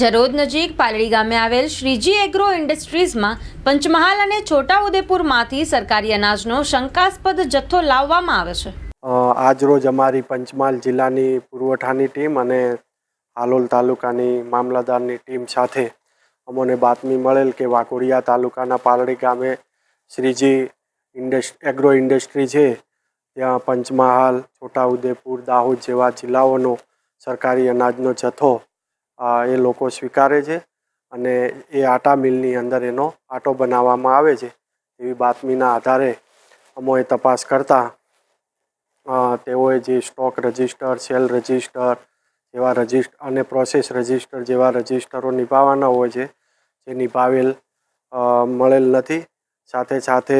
જરોદ નજીક પાલડી ગામે આવેલ શ્રીજી એગ્રો ઇન્ડસ્ટ્રીઝમાં પંચમહાલ અને છોટાઉદેપુરમાંથી સરકારી અનાજનો શંકાસ્પદ જથ્થો લાવવામાં આવે છે. આજ આજરોજ અમારી પંચમહાલ જિલ્લાની પુરવઠાની ટીમ અને હાલોલ તાલુકાની મામલતદારની ટીમ સાથે અમોને બાતમી મળેલ કે વાકોડિયા તાલુકાના પાલડી ગામે શ્રીજી ઇન્ડસ્ટ, એગ્રો ઇન્ડસ્ટ્રી છે, ત્યાં પંચમહાલ, છોટાઉદેપુર, દાહોદ જેવા જિલ્લાઓનો સરકારી અનાજનો જથ્થો એ લોકો સ્વીકારે છે અને એ આટા મિલની અંદર એનો આટો બનાવવામાં આવે છે એવી બાતમીના આધારે અમોએ તપાસ કરતાં તેઓએ જે સ્ટોક રજિસ્ટર, સેલ રજિસ્ટર જેવા રજિસ્ટર અને પ્રોસેસ રજિસ્ટર જેવા રજિસ્ટરો નિભાવવાના હોય છે, જે નિભાવેલ મળેલ નથી. સાથે સાથે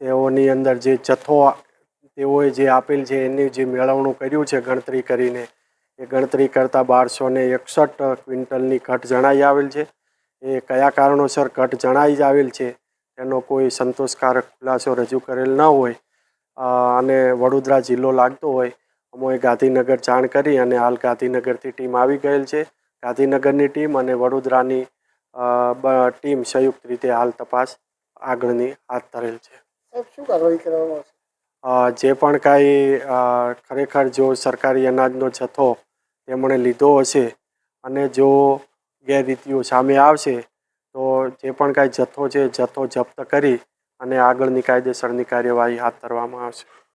તેઓની અંદર જે જથ્થો તેઓએ જે આપેલ છે એની જે મેળવણું કર્યું છે ગણતરી કરીને એ ગણતરી કરતાં બારસો ને એકસઠ ક્વિન્ટલની ઘટ જણાઈ આવેલ છે. એ કયા કારણોસર ઘટ જણાઈ જ આવેલ છે એનો કોઈ સંતોષકારક ખુલાસો રજૂ કરેલ ન હોય. અને વડોદરા જિલ્લો લાગતો હોય અમોએ ગાંધીનગર જાણ કરી અને હાલ ગાંધીનગરથી ટીમ આવી ગયેલ છે. ગાંધીનગરની ટીમ અને વડોદરાની ટીમ સંયુક્ત રીતે હાલ તપાસ આગળની હાથ ધરેલ છે. શું કાર્યવાહી કરવામાં આવશે? જે પણ કાંઈ ખરેખર જો સરકારી અનાજનો જથ્થો તેમણે લીધો હશે અને જો ગેરરીતિઓ સામે આવશે, તો જે પણ કાંઈ જથ્થો છે જથ્થો જપ્ત કરી અને આગળની કાયદેસરની કાર્યવાહી હાથ ધરવામાં આવશે.